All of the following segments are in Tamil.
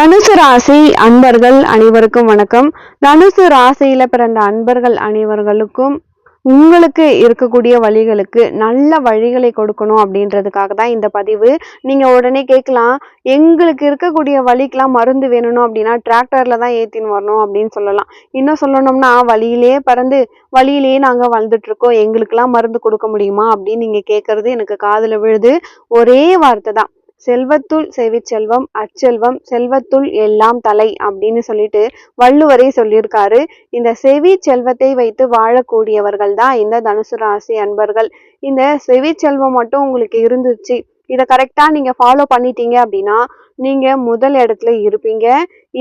தனுசு ராசி அன்பர்கள் அனைவருக்கும் வணக்கம். தனுசு ராசியில பிறந்த அன்பர்கள் அனைவர்களுக்கும் உங்களுக்கு இருக்கக்கூடிய வழிகளுக்கு நல்ல வழிகளை கொடுக்கணும் அப்படின்றதுக்காக தான் இந்த பதிவு. நீங்கள் உடனே கேட்கலாம் எங்களுக்கு இருக்கக்கூடிய வழிக்கெலாம் மருந்து வேணும் அப்படின்னா டிராக்டரில் தான் ஏற்றின்னு வரணும் அப்படின்னு சொல்லலாம். இன்னும் சொல்லணும்னா வழியிலே பறந்து வழியிலேயே நாங்கள் வாழ்ந்துட்டு இருக்கோம் எங்களுக்கெல்லாம் மருந்து கொடுக்க முடியுமா அப்படின்னு நீங்கள் கேட்குறது எனக்கு காதில் விழுது. ஒரே வார்த்தை தான். செல்வத்துள் செவிச்செல்வம் அச்செல்வம் செல்வத்துள் எல்லாம் தலை அப்படின்னு சொல்லிட்டு வள்ளுவரே சொல்லியிருக்காரு. இந்த செவி செல்வத்தை வைத்து வாழக்கூடியவர்கள் தான் இந்த தனுசு ராசி அன்பர்கள். இந்த செவி செல்வம் மட்டும் உங்களுக்கு இருந்துச்சு. இதை கரெக்டாக நீங்கள் ஃபாலோ பண்ணிட்டீங்க அப்படின்னா நீங்கள் முதல் இடத்துல இருப்பீங்க.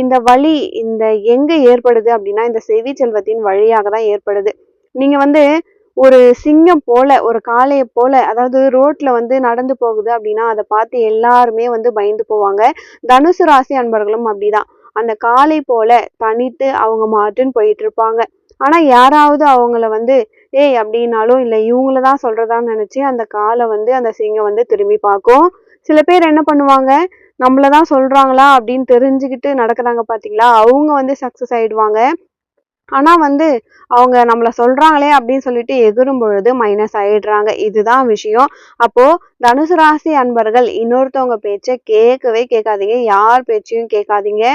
இந்த வழி இந்த எங்கே ஏற்படுது அப்படின்னா இந்த செவி செல்வத்தின் வழியாக தான் ஏற்படுது. நீங்கள் வந்து ஒரு சிங்கம் போல ஒரு காளையை போல அதாவது ரோட்ல வந்து நடந்து போகுது அப்படின்னா அதை பார்த்து எல்லாருமே வந்து பயந்து போவாங்க. தனுசு ராசி அன்பர்களும் அப்படிதான். அந்த காளை போல தனித்து அவங்க மாட்டுன்னு போயிட்டு இருப்பாங்க. ஆனா யாராவது அவங்கள வந்து ஏய் அப்படின்னாலும் இல்லை இவங்கள தான் சொல்றதான்னு நினைச்சு அந்த காலை வந்து அந்த சிங்கம் வந்து திரும்பி பார்க்கும். சில பேர் என்ன பண்ணுவாங்க நம்மளதான் சொல்றாங்களா? அப்படின்னு தெரிஞ்சுக்கிட்டு நடக்கிறாங்க பாத்தீங்களா? அவங்க வந்து சக்சஸ் ஆயிடுவாங்க. ஆனால் வந்து அவங்க நம்மள சொல்கிறாங்களே அப்படின்னு சொல்லிட்டு எகிரும் பொழுது மைனஸ் ஆயிடுறாங்க. இதுதான் விஷயம். அப்போது தனுசு ராசி அன்பர்கள் இன்னொருத்தவங்க பேச்சை கேட்கவே கேட்காதீங்க. யார் பேச்சையும் கேட்காதீங்க.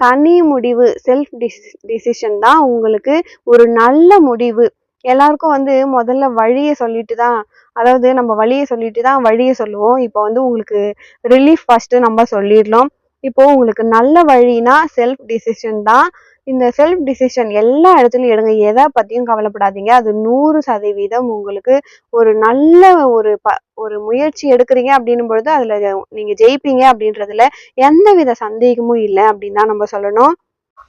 தனி முடிவு செல்ஃப் டிசி டிசிஷன் தான் உங்களுக்கு ஒரு நல்ல முடிவு. எல்லாருக்கும் வந்து முதல்ல வழியை சொல்லிட்டு தான் அதாவது நம்ம வழியை சொல்லிட்டு தான் வழியை சொல்லுவோம். இப்போ வந்து உங்களுக்கு ரிலீஃப் ஃபஸ்ட்டு நம்ம சொல்லிடலாம். இப்போ உங்களுக்கு நல்ல வழினா செல்ஃப் டிசிஷன் தான். இந்த செல்ஃப் டிசிஷன் எல்லா இடத்துலையும் எடுங்க. எதை பத்தியும் கவலைப்படாதீங்க. அது நூறு சதவீதம் உங்களுக்கு ஒரு நல்ல ஒரு ப ஒரு முயற்சி எடுக்கிறீங்க அப்படின்னும் பொழுது அதுல நீங்க ஜெயிப்பீங்க அப்படின்றதுல எந்தவித சந்தேகமும் இல்லை அப்படின்னு தான் நம்ம சொல்லணும்.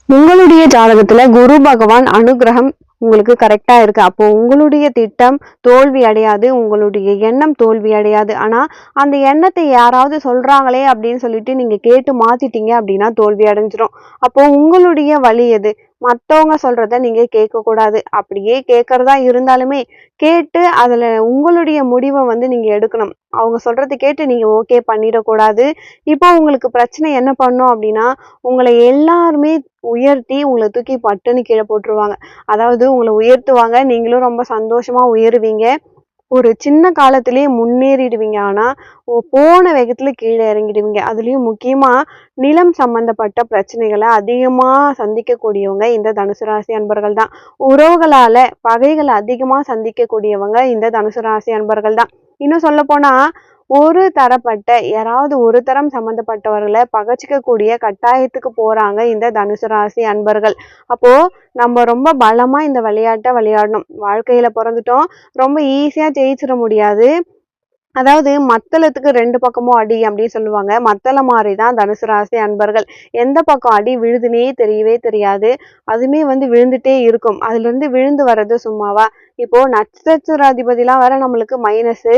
உங்களுடைய ஜாதகத்துல குரு பகவான் அனுகிரகம் உங்களுக்கு கரெக்டா இருக்கு. அப்போ உங்களுடைய திட்டம் தோல்வி அடையாது உங்களுடைய எண்ணம் தோல்வி அடையாது. ஆனா அந்த எண்ணத்தை யாராவது சொல்றாங்களே அப்படின்னு சொல்லிட்டு நீங்க கேட்டு மாத்திட்டீங்க அப்படின்னா தோல்வி அடைஞ்சிரும். அப்போ உங்களுடைய வழி எது? மற்றவங்க சொல்றத நீங்க கேட்க கூடாது அப்படியே கேட்கறதா இருந்தாலுமே கேட்டு அதுல உங்களுடைய முடிவை வந்து நீங்க எடுக்கணும். அவங்க சொல்றதை கேட்டு நீங்க ஓகே பண்ணிடக்கூடாது. இப்போ உங்களுக்கு பிரச்சனை என்ன பண்ணும் அப்படின்னா உங்களை எல்லாருமே உயர்த்தி உங்களை தூக்கி பட்டுன்னு கீழே போட்டுருவாங்க. அதாவது உங்களை உயர்த்துவாங்க. நீங்களும் ரொம்ப சந்தோஷமா உயருவீங்க. ஒரு சின்ன காலத்திலேயே முன்னேறிடுவீங்க. ஆனால் ஓ- போன வேகத்துல கீழே இறங்கிடுவீங்க. அதுலேயும் முக்கியமாக நிலம் சம்பந்தப்பட்ட பிரச்சனைகளை அதிகமாக சந்திக்கக்கூடியவங்க இந்த தனுசு ராசி அன்பர்கள் தான் உறவுகளால் பகைகளை அதிகமாக சந்திக்கக்கூடியவங்க இந்த தனுசு ராசி அன்பர்கள் தான் இன்னும் சொல்ல போனா ஒரு தரப்பட்ட யாராவது ஒரு தரம் சம்மந்தப்பட்டவர்களை பகச்சிக்கக்கூடிய கட்டாயத்துக்கு போகிறாங்க இந்த தனுசு ராசி அன்பர்கள். அப்போது நம்ம ரொம்ப பலமாக இந்த விளையாட்டை விளையாடணும். வாழ்க்கையில் பிறந்துட்டோம். ரொம்ப ஈஸியாக ஜெயிச்சிட முடியாது. அதாவது மத்தளத்துக்கு ரெண்டு பக்கமும் அடி அப்படின்னு சொல்லுவாங்க. மத்தள மாதிரி தான் தனுசு ராசி அன்பர்கள். எந்த பக்கம் அடி விழுதுனே தெரியவே தெரியாது. அதுமே வந்து விழுந்துட்டே இருக்கும். அதுலேருந்து விழுந்து வர்றது சும்மாவா? இப்போ நட்சத்திராதிபதிலாம் வேற நம்மளுக்கு மைனஸு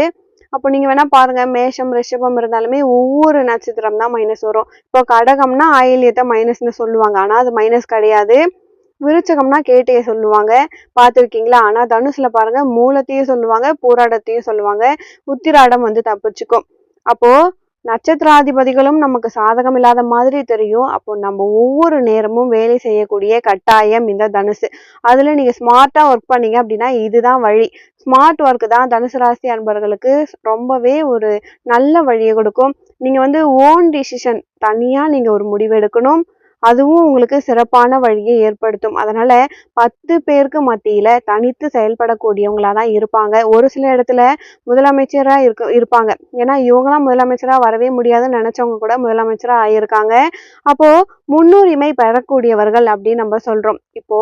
அப்போ நீங்கள் வேணால் பாருங்கள் மேஷம் ரிஷபம் இருந்தாலுமே ஒவ்வொரு நட்சத்திரம் தான் மைனஸ் வரும். இப்போ கடகம்னா ஆயில்யத்தை மைனஸ்னு சொல்லுவாங்க. ஆனால் அது மைனஸ் கிடையாது. விருச்சகம்னா கேட்டையை சொல்லுவாங்க. பார்த்துருக்கீங்களா? ஆனால் தனுசில் பாருங்க மூலத்தையும் சொல்லுவாங்க போராடத்தையும் சொல்லுவாங்க. உத்திராடம் வந்து தப்பிச்சுக்கும். அப்போ நட்சத்திராதிபதிகளும் நமக்கு சாதகம் இல்லாத மாதிரி தெரியும். அப்போ நம்ம ஒவ்வொரு நேரமும் வேலை செய்யக்கூடிய கட்டாயம் இந்த தனுசு. அதில் நீங்கள் ஸ்மார்ட்டாக ஒர்க் பண்ணீங்க அப்படின்னா இதுதான் வழி. ஸ்மார்ட் ஒர்க் தான் தனுசு ராசி அன்பர்களுக்கு ரொம்பவே ஒரு நல்ல வழியை கொடுக்கும். நீங்கள் வந்து ஓன் டிசிஷன் தனியாக நீங்கள் ஒரு முடிவு எடுக்கணும். அதுவும் உங்களுக்கு சிறப்பான வழியை ஏற்படுத்தும். அதனால பத்து பேருக்கு மத்தியில தனித்து செயல்படக்கூடியவங்களா தான் இருப்பாங்க. ஒரு சில இடத்துல முதலமைச்சரா இருக்க இருப்பாங்க. ஏன்னா இவங்களாம் முதலமைச்சரா வரவே முடியாதுன்னு நினைச்சவங்க கூட முதலமைச்சரா ஆயிருக்காங்க. அப்போ முன்னுரிமை பெறக்கூடியவர்கள் அப்படின்னு நம்ம சொல்றோம். இப்போ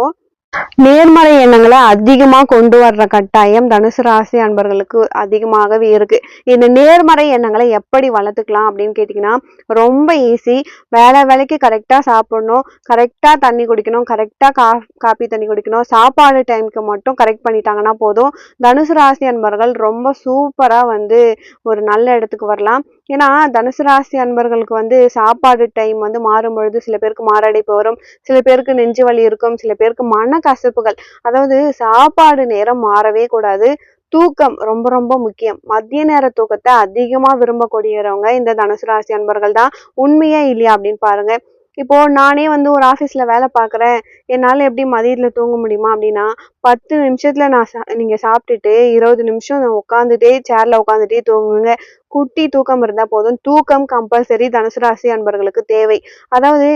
நேர்மறை எண்ணங்களை அதிகமா கொண்டு வர்ற கட்டாயம் தனுசு ராசி அன்பர்களுக்கு அதிகமாகவே இருக்கு. இந்த நேர்மறை எண்ணங்களை எப்படி வளர்த்துக்கலாம் அப்படின்னு கேட்டிங்கன்னா ரொம்ப ஈஸி வேலை வேலைக்கு கரெக்டாக சாப்பிடணும் கரெக்டாக தண்ணி குடிக்கணும் கரெக்டாக கா காப்பி தண்ணி குடிக்கணும் சாப்பாடு டைம்க்கு மட்டும் கரெக்ட் பண்ணிட்டாங்கன்னா போதும். தனுசு ராசி அன்பர்கள் ரொம்ப சூப்பராக வந்து ஒரு நல்ல இடத்துக்கு வரலாம். ஏன்னா தனுசு ராசி அன்பர்களுக்கு வந்து சாப்பாடு டைம் வந்து மாறும் பொழுது சில பேருக்கு மாரடைப்பு வரும். சில பேருக்கு நெஞ்சு வலி இருக்கும். சில பேருக்கு மனக்கசப்புகள். அதாவது சாப்பாடு நேரம் மாறவே கூடாது. தூக்கம் ரொம்ப ரொம்ப முக்கியம். மதிய நேர தூக்கத்தை அதிகமாக விரும்பக்கூடியவங்க இந்த தனுசு ராசி அன்பர்கள் தான். உண்மையா இல்லையா அப்படின்னு பாருங்க. இப்போ நானே வந்து ஒரு ஆஃபீஸில் வேலை பார்க்குறேன். என்னால் எப்படி மதியத்தில் தூங்க முடியுமா அப்படின்னா பத்து நிமிஷத்தில் நான் சா நீங்கள் சாப்பிட்டுட்டு இருபது நிமிஷம் நான் உட்காந்துட்டே சேரில் உட்காந்துட்டே தூங்குங்க. குட்டி தூக்கம் இருந்தால் போதும். தூக்கம் கம்பல்சரி தனுசு ராசி அன்பர்களுக்கு தேவை. அதாவது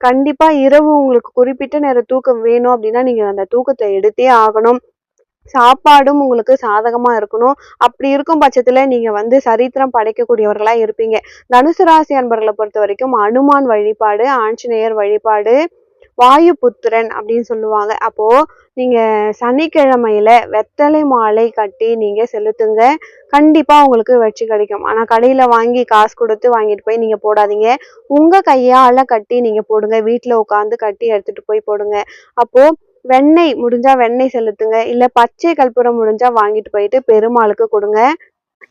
கண்டிப்பாக இரவு உங்களுக்கு குறிப்பிட்ட நேரம் தூக்கம் வேணும் அப்படின்னா நீங்கள் அந்த தூக்கத்தை எடுத்தே ஆகணும். சாப்பாடும் உங்களுக்கு சாதகமா இருக்கணும். அப்படி இருக்கும் பட்சத்துல நீங்க வந்து சரித்திரம் படைக்கக்கூடியவர்களா இருப்பீங்க. தனுசு ராசி அன்பர்களை பொறுத்த வரைக்கும் அனுமான் வழிபாடு ஆஞ்சநேயர் வழிபாடு வாயு புத்திரன் அப்படின்னு சொல்லுவாங்க. அப்போ நீங்க சனிக்கிழமையில வெத்தலை மாலை கட்டி நீங்க செலுத்துங்க. கண்டிப்பா உங்களுக்கு வெற்றி கிடைக்கும். ஆனா கடையில வாங்கி காசு கொடுத்து வாங்கிட்டு போய் நீங்க போடாதீங்க. உங்க கையால கட்டி நீங்க போடுங்க. வீட்டுல உட்காந்து கட்டி எடுத்துட்டு போய் போடுங்க. அப்போ வெண்ணெய் முடிஞ்சா வெண்ணெய் செலுத்துங்க. இல்ல பச்சை கற்பூரம் முடிஞ்சா வாங்கிட்டு போயிட்டு பெருமாளுக்கு கொடுங்க.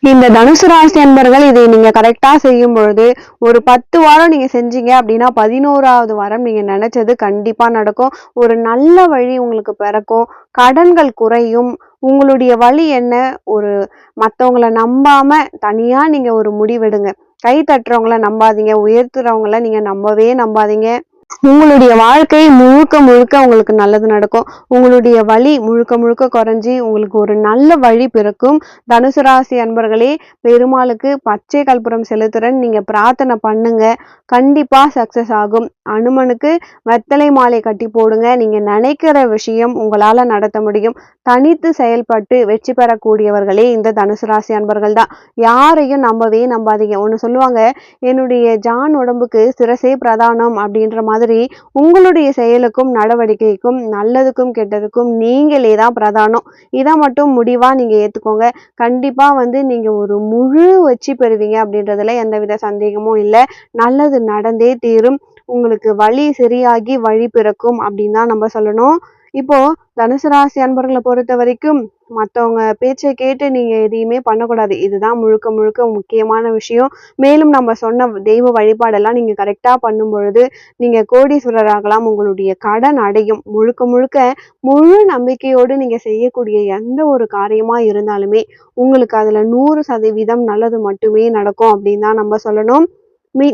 இந்த தனுசு ராசி அன்பர்கள் இதை நீங்க கரெக்டா செய்யும் பொழுது ஒரு பத்து வாரம் நீங்க செஞ்சீங்க அப்படின்னா பதினோராவது வாரம் நீங்க நினைச்சது கண்டிப்பா நடக்கும். ஒரு நல்ல வழி உங்களுக்கு பிறக்கும். கடன்கள் குறையும். உங்களுடைய வழி என்ன? ஒரு மற்றவங்களை நம்பாம தனியா நீங்க ஒரு முடிவெடுங்க. கை தட்டுறவங்கள நம்பாதீங்க. உயர்த்துறவங்கள நீங்க நம்பவே நம்பாதீங்க. உங்களுடைய வாழ்க்கை முழுக்க முழுக்க உங்களுக்கு நல்லது நடக்கும். உங்களுடைய வழி முழுக்க முழுக்க குறைஞ்சி உங்களுக்கு ஒரு நல்ல வழி பிறக்கும். தனுசு ராசி அன்பர்களே பெருமாளுக்கு பச்சை கற்பூரம் செலுத்துறன். நீங்க பிரார்த்தனை பண்ணுங்க. கண்டிப்பா சக்சஸ் ஆகும். அனுமனுக்கு வெத்தலை மாலை கட்டி போடுங்க. நீங்க நினைக்கிற விஷயம் உங்களால நடத்த முடியும். தனித்து செயல்பட்டு வெற்றி பெறக்கூடியவர்களே இந்த தனுசு ராசி அன்பர்கள் தான். யாரையும் நம்பவே நம்பாதீங்க. ஒன்று சொல்லுவாங்க என்னுடைய ஜான் உடம்புக்கு சிரசே பிரதானம் அப்படின்ற மாதிரி மாதிரி உங்களுடைய செயலுக்கும் நடவடிக்கைக்கும் நல்லதுக்கும் கெட்டதுக்கும் நீங்களே தான் பிரதானம். இதை மட்டும் முடிவாக நீங்கள் ஏற்றுக்கோங்க கண்டிப்பாக வந்து நீங்கள் ஒரு முழு வச்சு பெறுவீங்க அப்படின்றதுல எந்தவித சந்தேகமும் இல்லை. நல்லது நடந்தே தீரும். உங்களுக்கு வழி சரியாகி வழி பிறக்கும் அப்படின்னு தான் நம்ம சொல்லணும். இப்போ தனுசு ராசி அன்பர்களை பொறுத்த வரைக்கும் மற்றவங்க பேச்சை கேட்டு நீங்க எதையுமே பண்ணக்கூடாது. இதுதான் முழுக்க முழுக்க முக்கியமான விஷயம். மேலும் நம்ம சொன்ன தெய்வ வழிபாடெல்லாம் நீங்க கரெக்டா பண்ணும் பொழுது நீங்க கோடீஸ்வரர் ஆகலாம் உங்களுடைய கடன் அடையும். முழுக்க முழுக்க முழு நம்பிக்கையோடு நீங்க செய்யக்கூடிய எந்த ஒரு காரியமா இருந்தாலுமே உங்களுக்கு அதுல நூறு சதவீதம் நல்லது மட்டுமே நடக்கும் அப்படின்னு தான் நம்ம சொல்லணும்.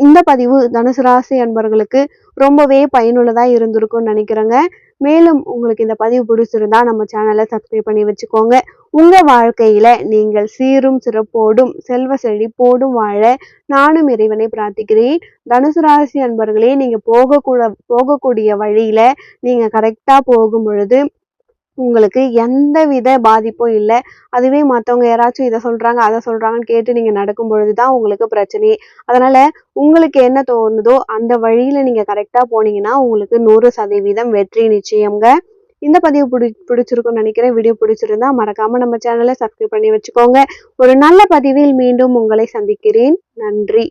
இந்த பதிவு தனுசு ராசி அன்பர்களுக்கு ரொம்பவே பயனுள்ளதாக இருந்திருக்கும்னு நினைக்கிறேங்க. மேலும் உங்களுக்கு இந்த பதிவு பிடிச்சிருந்தா நம்ம சேனலை சப்ஸ்கிரைப் பண்ணி வச்சுக்கோங்க. உங்கள் வாழ்க்கையில் நீங்கள் சீரும் சிறப்போடும் செல்வ செழிப்போடும் வாழ நானும் இறைவனை பிரார்த்திக்கிறேன். தனுசு ராசி அன்பர்களே நீங்கள் போகக்கூட போகக்கூடிய வழியில் நீங்கள் கரெக்டாக போகும் பொழுது உங்களுக்கு எந்த வித பாதிப்பும் இல்லை. அதுவே மற்றவங்க யாராச்சும் இதை சொல்கிறாங்க அதை சொல்கிறாங்கன்னு கேட்டு நீங்கள் நடக்கும் பொழுது தான் உங்களுக்கு பிரச்சனையே அதனால் உங்களுக்கு என்ன தோணுதோ அந்த வழியில் நீங்கள் கரெக்டாக போனீங்கன்னா உங்களுக்கு நூறு சதவீதம் வெற்றி நிச்சயம்ங்க. இந்த பதிவு பிடி பிடிச்சிருக்கும்னு நினைக்கிறேன். வீடியோ பிடிச்சிருந்தா மறக்காம நம்ம சேனலை சப்ஸ்கிரைப் பண்ணி வச்சுக்கோங்க. ஒரு நல்ல பதிவில் மீண்டும் உங்களை சந்திக்கிறேன். நன்றி.